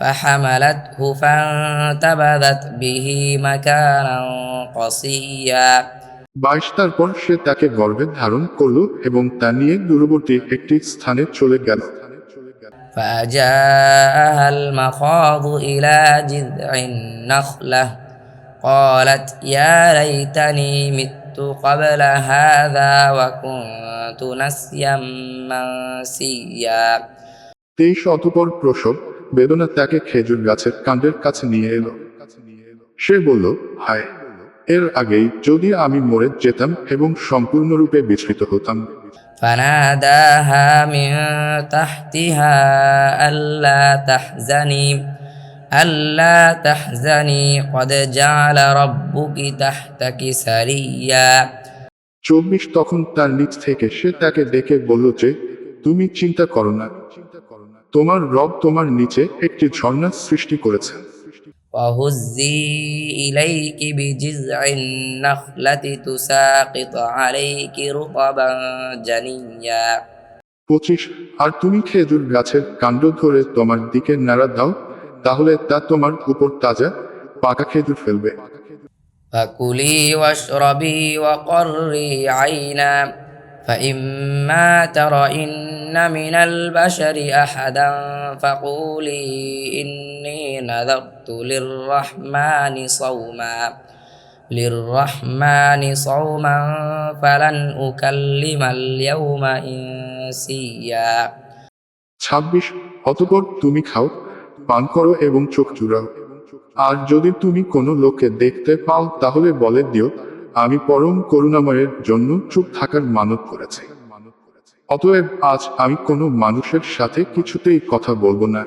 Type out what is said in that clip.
فحملته فانتبذت به مكانا قصيا বাইশ তারপর সে তাকে গর্ভে ধারণ করল এবং তা নিয়ে দূরবর্তী একটি স্থানে চলে গেল فجاءها المخاض إلى جذع النخلة قالت يا ليتني مت قبل هذا وكنت نسيا منسيا তেইশ অতপর প্রসব বেদনা তাকে খেজুর গাছের কাণ্ডের কাছে নিয়ে এলো সে বলল হায় এর আগেই যদি আমি মরে যেতাম এবং সম্পূর্ণরূপে বিস্মৃত হতাম فناداها من تحتها ألا تحزني ألا تحزني قد جعل ربك تحتك سريا চব্বিশ তখন তার নিচ থেকে সে তাকে ডেকে বলল যে তুমি চিন্তা করো না তোমার রব তোমার নিচে একটি ঝর্ণা সৃষ্টি করেছে وهزي إليك بجذع النخلة تساقط عليك رطبا جنيا পঁচিশ আর তুমি খেজুর গাছের কাণ্ড ধরে তোমার দিকে নাড়া দাও তাহলে তা তোমার উপর তাজা পাকা খেজুর ফেলবে فكلي واشربي وقري عينا فإما ترين من البشر أحدا فقولي إني نذرت للرحمن صوما للرحمن صوما فلن أكلم اليوم إنسيا ছাব্বিশ অতপর তুমি খাও পান করো এবং চোখ চুরাও আর যদি তুমি কোনো লোককে দেখতে পাও তাহলে বলে দিও আমি পরম করুণাময়ের জন্য চুপ থাকার মানত করেছি। অতএব আজ আমি কোনো মানুষের সাথে কিছুতেই কথা বলব না।